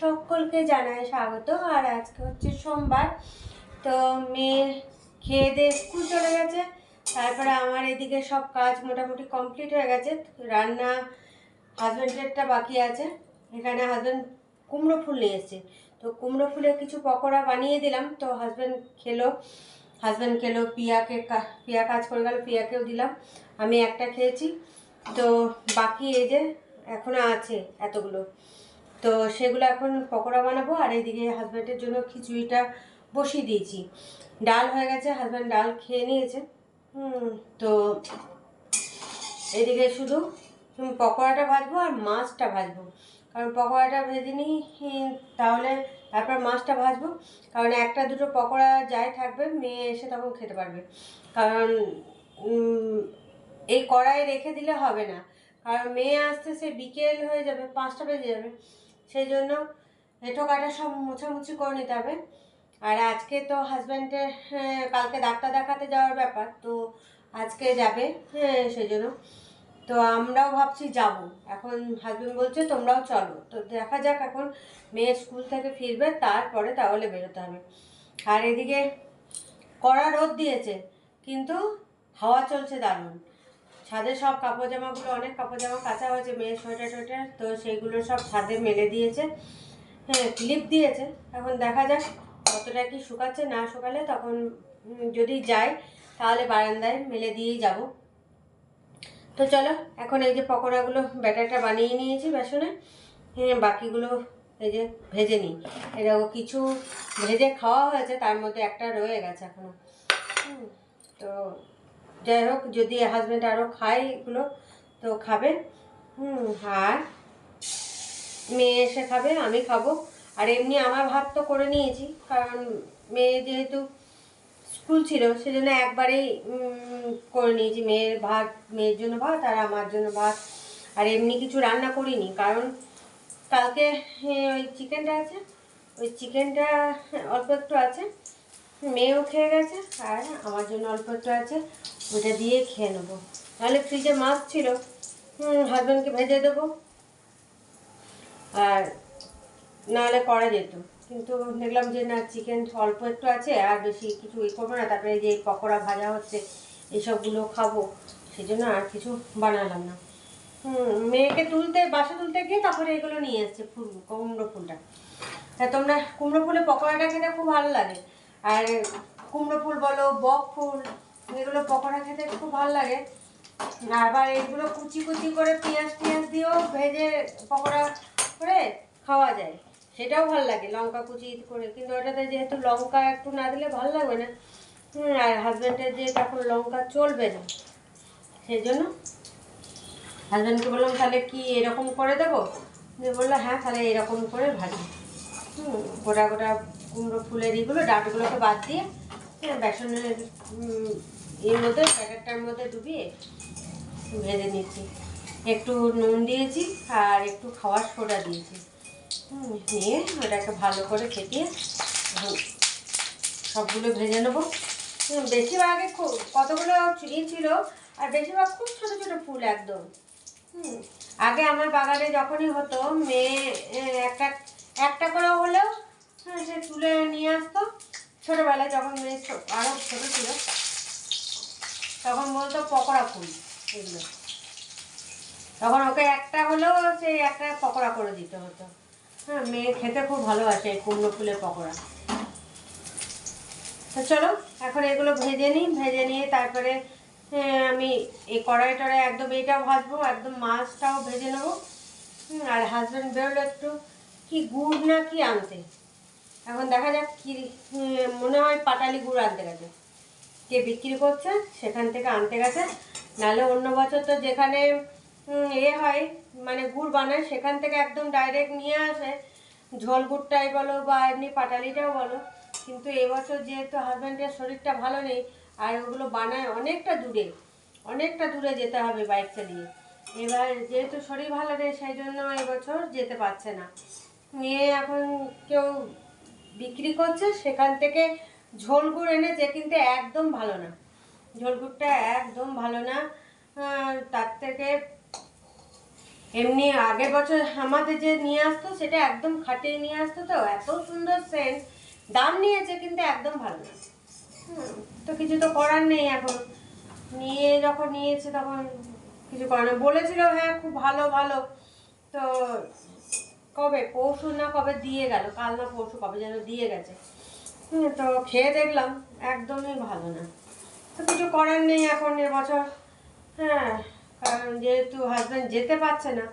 সকলকে জানাই স্বাগত। আর আজকে হচ্ছে সোমবার, তো মেয়ে খেয়ে দিয়ে স্কুল চলে গেছে। তারপরে আমার এদিকে সব কাজ মোটামুটি কমপ্লিট হয়ে গেছে। রান্না হাজব্যান্ডেরটা বাকি আছে। এখানে হাজব্যান্ড কুমড়ো ফুল নিয়ে এসেছে। তো কুমড়ো ফুলের কিছু পকোড়া বানিয়ে দিলাম। তো হাজব্যান্ড খেলো হাজব্যান্ড খেলো, পিয়াকে পিয়া কাজ করে গেল, পিয়াকেও দিলাম। আমি একটা খেয়েছি। তো বাকি এই যে এখনও আছে এতগুলো। তো সেগুলো এখন পকোড়া বানাবো। আর এইদিকে হাজব্যান্ডের জন্য খিচুড়িটা বসিয়ে দিয়েছি। ডাল হয়ে গেছে। হাজব্যান্ড ডাল খেয়ে নিয়েছে। হুম, তো এদিকে শুধু হুম, পকোড়াটা ভাজবো আর মাছটা ভাজবো। কারণ পকোড়াটা ভেজে নিই তাহলে তারপর মাছটা ভাজবো। কারণ একটা দুটো পকোড়া যাই থাকবে মেয়ে এসে তখন খেতে পারবে। কারণ এই কড়াই রেখে দিলে হবে না। কারণ মেয়ে আসতে সে বিকেল হয়ে যাবে পাঁচটা বেজে যাবে। সেই জন্য এঁটো কাটা সব মোছামুছি করে নিতে হবে। আর আজকে তো হাজব্যান্ডের কালকে ডাক্তার দেখাতে যাওয়ার ব্যাপার তো আজকে যাবে হ্যাঁ সেই জন্য তো আমরাও ভাবছি যাব। এখন হাজব্যান্ড বলছে, তোমরাও চলো। তো দেখা যাক এখন মেয়ে স্কুল থেকে ফিরবে, তারপরে তাহলে বেরোতে হবে। আর এদিকে কড়া রোদ দিয়েছে, কিন্তু হাওয়া চলছে দারুণ। ছাদে সব কাপড় জামাগুলো অনেক কাপড় জামা কাঁচা হয়েছে, মেয়ের সোয়েটার টোয়েটার, তো সেইগুলো সব ছাদে মেলে দিয়েছে। হ্যাঁ ক্লিপ দিয়েছে। এখন দেখা যাক কতটা কি শুকাচ্ছে, না শুকালে তখন যদি যাই তাহলে বারান্দায় মেলে দিয়েই যাব। তো চলো, এখন এই যে পকোড়াগুলো ব্যাটারটা বানিয়ে নিয়েছি বেসনে। বাকিগুলো এই যে ভেজে নিই। এরকম কিছু ভেজে খাওয়া হয়েছে, তার মধ্যে একটা রয়ে গেছে এখনও। তো যাই হোক, যদি হাজব্যান্ড আরও খায় এগুলো, তো খাবে। হুম, আর মেয়ে এসে খাবে, আমি খাব। আর এমনি আমার ভাত তো করে নিয়েছি, কারণ মেয়ে যেহেতু স্কুল ছিল, সেজন্য একবারেই করে নিয়েছি মেয়ের ভাত, মেয়ের জন্য ভাত আর আমার জন্য ভাত। আর এমনি কিছু রান্না করিনি, কারণ কালকে ওই চিকেনটা আছে, ওই চিকেনটা অল্প একটু আছে, মেয়েও খেয়ে গেছে আর আমার জন্য অল্প একটু আছে, ওটা দিয়ে খেয়ে নেব। নাহলে ফ্রিজে মাছ ছিল হাজব্যান্ডকে ভেজে দেবো, আর নাহলে করা যেত। কিন্তু দেখলাম যে না চিকেন অল্প একটু আছে, আর বেশি কিছু ই করব না। তারপরে যে পকোড়া ভাজা হচ্ছে এইসবগুলো খাব। সেই জন্য আর কিছু বানালাম না। হুম, মেয়েকে তুলতে, বাসা তুলতে গিয়ে তারপরে এগুলো নিয়ে এসছে ফুল, কুমড়ো ফুলটা। তা তোমরা কুমড়ো ফুলের পকোড়াটা খেতে খুব ভালো লাগে। আর কুমড়ো ফুল বলো, বক ফুল, এগুলো পকোড়া খেতে খুব ভালো লাগে। আবার এগুলো কুচি কুচি করে পেঁয়াজ টিয়াজ দিয়েও ভেজে পকোড়া করে খাওয়া যায়। সেটাও ভালো লাগে লঙ্কা কুচি করে। কিন্তু ওটাতে যেহেতু লঙ্কা একটু না দিলে ভালো লাগবে না আর হাজব্যান্ডের যে এখন লঙ্কা চলবে না সেই জন্য হাজব্যান্ডকে বললাম তাহলে কি এরকম করে দেবো? দিয়ে বলল হ্যাঁ তাহলে এরকম করে ভাজি। হুম, গোটা গোটা কুমড়ো ফুলের এগুলো ডাঁটগুলোকে বাদ দিয়ে হ্যাঁ, বেসনের এর মধ্যে প্যাকেটটার মধ্যে ডুবিয়ে ভেজে নিয়েছি একটু নুন দিয়েছি আর একটু খাওয়ার সোডা দিয়েছি। নিয়ে ওটাকে ভালো করে ফেটিয়ে সবগুলো ভেজে নেব। বেশিরভাগে কতগুলো ই ছিল আর বেশিরভাগ খুব ছোটো ছোটো ফুল একদম। আগে আমার বাগানে যখনই হতো মেয়ে একটা একটা করে হলেও হ্যাঁ, সে তুলে নিয়ে আসতো। ছোটোবেলায় যখন মেয়ে আরও ছোটো ছিল তখন বলতো পকোড়া ফুল এগুলো। তখন ওকে একটা হলেও সেই একটা পকোড়া করে দিতে হতো। হ্যাঁ মেয়ে খেতে খুব ভালোবাসে এই কুমড়ো ফুলের পকোড়া। তো চলো, এখন এগুলো ভেজে নিই, ভেজে নিয়ে তারপরে আমি এই কড়াই টড়াই একদম এইটাও ভাজবো, একদম মাছটাও ভেজে নেব। আর হাজব্যান্ড বেরোলো একটু, কি গুড় না কি আনতে? এখন দেখা যাক কি মনে হয় পাটালি গুড় আনতে গেছে। কে বিক্রি করছে, সেখান থেকে আনতে গেছে। নাহলে অন্য বছর তো যেখানে এ হয় মানে গুড় বানায়, সেখান থেকে একদম ডাইরেক্ট নিয়ে আসে। ঝোল গুড়টাই বলো বা এমনি পাটালিটাও বলো। কিন্তু এবছর যেহেতু হাজব্যান্ডের শরীরটা ভালো নেই, আর ওগুলো বানায় অনেকটা দূরে অনেকটা দূরে যেতে হবে বাইক চালিয়ে এবার যেহেতু শরীর ভালো নেই, সেই জন্য এবছর যেতে পারছে না। নিয়ে এখন কেউ বিক্রি করছে, সেখান থেকে ঝোল গুড় এনেছে, কিন্তু একদম ভালো না। ঝোল গুড়টা একদম ভালো না। তার থেকে এমনি আগের বছর আমাদের যে নিয়ে আসতো সেটা একদম খাটিয়ে নিয়ে আসতো তো। এত সুন্দর সেন্ট দাম নিয়েছে কিন্তু একদম ভালো না। তো কিছু তো করার নেই এখন। নিয়ে যখন নিয়েছে তখন কিছু করার নেই। বলেছিল হ্যাঁ খুব ভালো ভালো। তো কবে? পরশু না কবে দিয়ে গেল? কাল না পরশু কবে যেন দিয়ে গেছে। হুম, তো খেয়ে দেখলাম একদমই ভালো না। তো কিছু করার নেই এখন এবছর হ্যাঁ কারণ যেহেতু হাজব্যান্ড যেতে পারছে না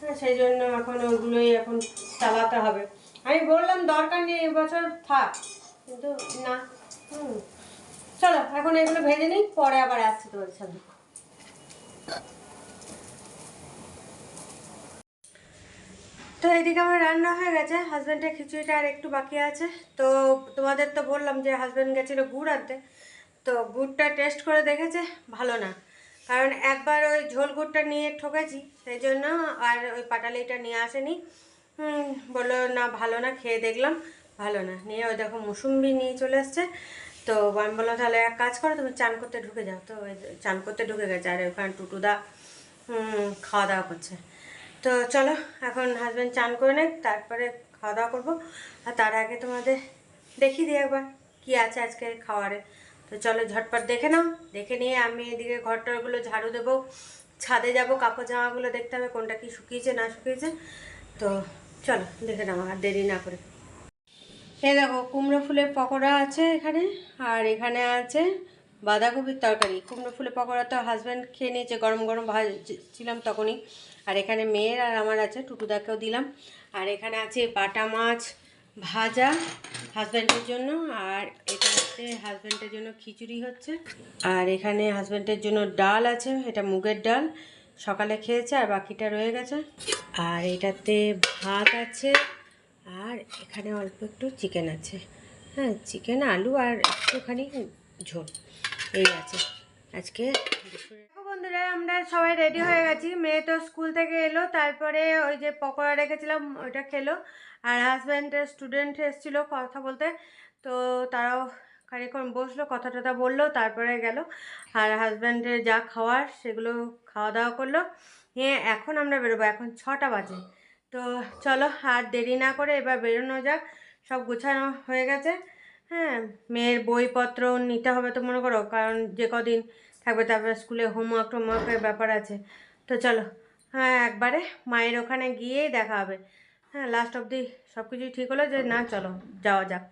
হ্যাঁ সেই জন্য এখন ওগুলোই এখন চালাতে হবে। আমি বললাম, দরকার নেই এবছর থাক। কিন্তু না, হুম। চলো, এখন এগুলো ভেজে নিই, পরে আবার আসছি তোমাদের সাথে তো এদিকে আমার রান্না হয়ে গেছে হাজব্যান্ডের খিচুড়িটা আর একটু বাকি আছে। তো তোমাদের তো বললাম যে হাজব্যান্ড গেছিল গুড় আনতে, তো গুড়টা টেস্ট করে দেখেছে, ভালো না। কারণ একবার ওই ঝোল গুড়টা নিয়ে ঠকেছি, সেই জন্য আর ওই পাটালিটা নিয়ে আসেনি। বলল না, ভালো না, খেয়ে দেখলাম, ভালো না। নিয়ে ওই দেখো মুসুম্বি নিয়ে চলে এসছে তো আমি বললাম, তাহলে এক কাজ করো, তুমি চান করতে ঢুকে যাও। তো ওই চান করতে ঢুকে গেছে, আর ওখানে টুটুদা খাওয়া দাওয়া করছে। তো চলো, এখন হাজব্যান্ড চান করে নেক, তারপরে খাওয়া দাওয়া করব। আর তার আগে তোমাদের দেখিয়ে দিই একবার, কী আছে আজকে খাওয়ারে। তো চলো ঝটপট দেখে নাও। দেখে নিয়ে আমি এদিকে ঘরটরগুলো ঝাড়ু দেবো। ছাদে যাব, কাপড় জামাগুলো দেখতে হবে কোনটা কি শুকিয়েছে, না শুকিয়েছে। তো চলো দেখে নাও আর দেরি না করে। এই দেখো, কুমড়ো ফুলের পকোড়া আছে এখানে, আর এখানে আছে বাঁধাকপির তরকারি। কুমড়ো ফুলের পকোড়া তো হাজব্যান্ড খেয়ে নিয়েছে, গরম গরম ভাজছিলাম তখনই। আর এখানে মেয়ের আর আমার আছে, টুটুদাকেও দিলাম। আর এখানে আছে বাটা মাছ ভাজা হাজব্যান্ডের জন্য, আর এটা হচ্ছে হাজব্যান্ডের জন্য খিচুড়ি হচ্ছে। আর এখানে হাজব্যান্ডের জন্য ডাল আছে, এটা মুগের ডাল। সকালে খেয়েছে আর বাকিটা রয়ে গেছে। আর এটাতে ভাত আছে, আর এখানে অল্প একটু চিকেন আছে। হ্যাঁ চিকেন আলু আর একটুখানি ঝোল। এই আছে। আজকে বন্ধুরা, আমরা সবাই রেডি হয়ে গেছি। মেয়ে তো স্কুল থেকে এলো, তারপরে ওই যে পকোড়া রেখেছিলাম, ওইটা খেলো। আর হাজব্যান্ডের স্টুডেন্ট এসেছিল কথা বলতে। তো তারাও খানিক্ষণ বসল, কথা টথা বলল, তারপরে গেল। আর হাজব্যান্ডের যা খাওয়ার সেগুলো খাওয়া দাওয়া করল। নিয়ে এখন আমরা বেরোবো, এখন ছটা বাজে। তো চলো, আর দেরি না করে এবার বেরোনো যাক। সব গোছানো হয়ে গেছে। হ্যাঁ মেয়ের বইপত্র নিতে হবে তো মনে করো, কারণ যে কদিন থাকবে তারপরে স্কুলে হোমওয়ার্ক টোমওয়ার্কের ব্যাপার আছে। তো চলো হ্যাঁ একবারে মায়ের ওখানে গিয়েই দেখা হবে। হ্যাঁ লাস্ট অবধি সব কিছুই ঠিক হলো যে না, চলো, যাওয়া যাক।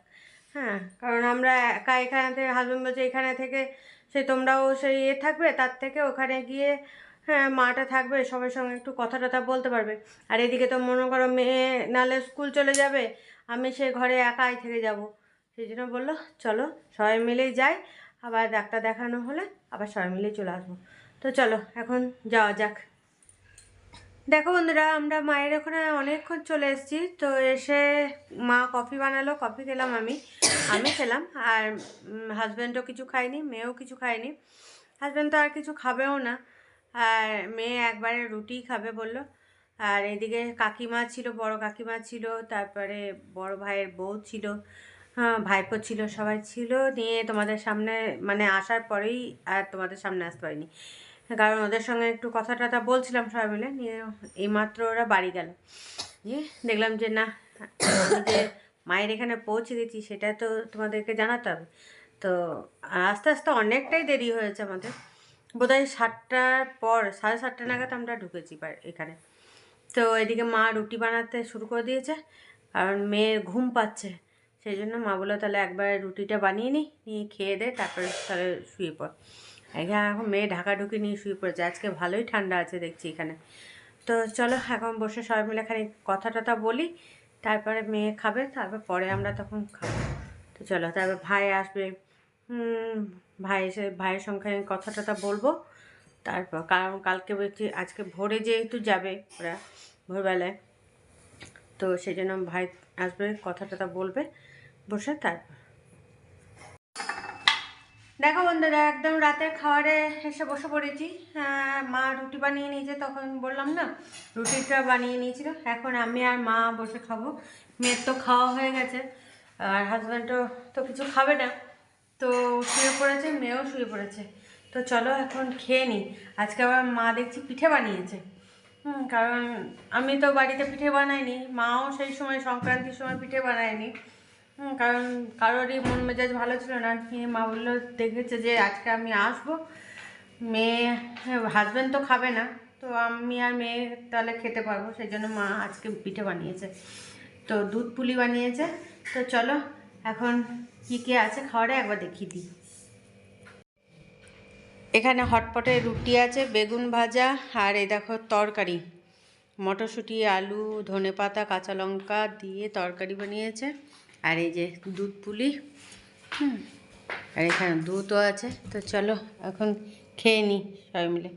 হ্যাঁ কারণ আমরা একা এখানে থেকে হাজব্যান্ড বলছে, এখানে থেকে সে তোমরাও সেই ইয়ে থাকবে, তার থেকে ওখানে গিয়ে হ্যাঁ মাটা থাকবে সবার সঙ্গে একটু কথা টথা বলতে পারবে। আর এদিকে তো মনে করো মেয়ে নালে স্কুল চলে যাবে, আমি সে ঘরে একাই থেকে যাব। সেই জন্য বলল, চলো, সবাই মিলেই যাই, আবার ডাক্তার দেখানো হলে আবার সবাই মিলেই চলে আসব। তো চলো, এখন যাওয়া যাক। দেখো বন্ধুরা, আমরা মায়ের ওখানে অনেকক্ষণ চলে এসেছি। তো এসে মা কফি বানালো, কফি খেলাম আমি। আমি খেলাম, আর হাজব্যান্ডও কিছু খায়নি, মেয়েও কিছু খায়নি। হাজব্যান্ড তো আর কিছু খাবেও না। আর মেয়ে একবারে রুটি খাবে বলল। আর এদিকে কাকিমা ছিল, বড় কাকিমা ছিল, তারপরে বড় ভাইয়ের বউ ছিল হ্যাঁ ভাইপো ছিল, সবাই ছিল। নিয়ে তোমাদের সামনে মানে আসার পরেই আর তোমাদের সামনে আসতে পারিনি। কারণ ওদের সঙ্গে একটু কথা টথা বলছিলাম সবাই মিলে, নিয়ে এইমাত্র ওরা বাড়ি গেল। নিয়ে দেখলাম যে, না যে মায়ের এখানে পৌঁছে গেছি, সেটা তো তোমাদেরকে জানাতে হবে। তো আস্তে আস্তে অনেকটাই দেরি হয়েছে আমাদের। বোধহয় সাতটার পর, সাড়ে সাতটা নাগাদ আমরা ঢুকেছি এখানে। তো এদিকে মা রুটি বানাতে শুরু করে দিয়েছে, কারণ মেয়ের ঘুম পাচ্ছে। সেই জন্য মা বলল, তাহলে একবার রুটিটা বানিয়ে নিই নিয়ে খেয়ে দে, তারপরে তাহলে শুয়ে পড়। এখানে এখন মেয়ে ঢাকা ঢুকি নিয়ে শুয়ে পড়েছে। আজকে ভালোই ঠান্ডা আছে দেখছি এখানে। তো চলো, এখন বসে সবাই মিলে খানিক কথা টথা বলি, তারপরে মেয়ে খাবে, তারপর পরে আমরা তখন খাব। তো চলো, তারপর ভাই আসবে। ভাই এসে, ভাইয়ের সঙ্গে কথা টথা বলব। তারপর কারণ কালকে বলছি, আজকে ভোরে যেহেতু যাবে ওরা ভোরবেলায়, তো সেই জন্য ভাই আসবে, কথা টথা বলবে, বসে তারপর দেখো বন্ধুরা, একদম রাতের খাবারে এসে বসে পড়েছি। মা রুটি বানিয়ে নিয়েছে, তখন বললাম না, রুটিটা বানিয়ে নিয়েছিল। এখন আমি আর মা বসে খাব। মেয়ের তো খাওয়া হয়ে গেছে, আর হাজব্যান্ডও তো কিছু খাবে না। তো শুয়ে পড়েছে, মেয়েও শুয়ে পড়েছে। তো চলো এখন খেয়ে নিই। আজকে আবার মা দেখছি পিঠে বানিয়েছে। কারণ আমি তো বাড়িতে পিঠে বানাইনি, মাও সেই সময় সংক্রান্তির সময় পিঠে বানায়নি। কারণ কারোরই মন মেজাজ ভালো ছিল না। নিয়ে মা বলল, দেখেছে যে আজকে আমি আসব। মেয়ে হাজব্যান্ড তো খাবে না। তো আমি আর মেয়ে তাহলে খেতে পারব। সেই জন্য মা আজকে পিঠে বানিয়েছে। তো দুধ পুলি বানিয়েছে। তো চলো, এখন কী কী আছে খাওয়ারে একবার দেখিয়ে দিই। এখানে হটপটে রুটি আছে, বেগুন ভাজা আর এই দেখো তরকারি। মটরশুঁটি, আলু ধনে পাতা কাঁচা লঙ্কা দিয়ে তরকারি বানিয়েছে। আর এই যে দুধ পুলি, হুম, আর এখানে দুধও আছে। তো চলো, এখন খেয়ে নিই সবাই মিলে।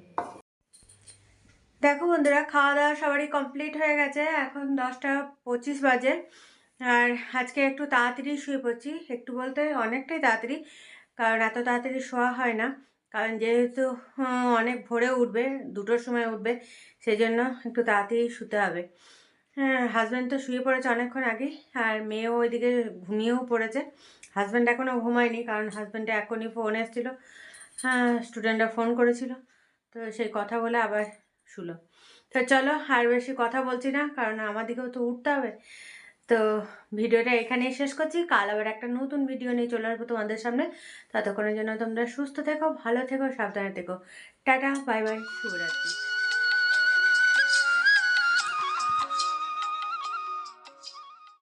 দেখো বন্ধুরা খাওয়া দাওয়া সবারই কমপ্লিট হয়ে গেছে। এখন দশটা পঁচিশ বাজে। আর আজকে একটু তাড়াতাড়ি শুয়ে পড়ছি। একটু বলতে অনেকটাই তাড়াতাড়ি, কারণ এত তাড়াতাড়ি শোয়া হয় না। কারণ যেহেতু অনেক ভোরে উঠবে, দুটোর সময় উঠবে সেই জন্য একটু তাড়াতাড়ি শুতে হবে। হাজব্যান্ড তো শুয়ে পড়েছে অনেকক্ষণ আগে, আর মেয়েও ওইদিকে ঘুমিয়েও পড়েছে। হাজব্যান্ড এখনও ঘুমায়নি, কারণ হাজব্যান্ডে এখনই ফোন এসেছিল। হ্যাঁ স্টুডেন্টরা ফোন করেছিল, তো সেই কথা বলে আবার শুলো। তো চলো, আর বেশি কথা বলছি না, কারণ আমাদেরকেও তো উঠতে হবে। তো ভিডিওটা এখানেই শেষ করছি, কাল আবার একটা নতুন ভিডিও নিয়ে চলে আসব তোমাদের সামনে। ততক্ষণের জন্য তোমরা সুস্থ থেকো, ভালো থেকো, সাবধানে থেকো। টাটা বাই বাই শুভরাত্রি।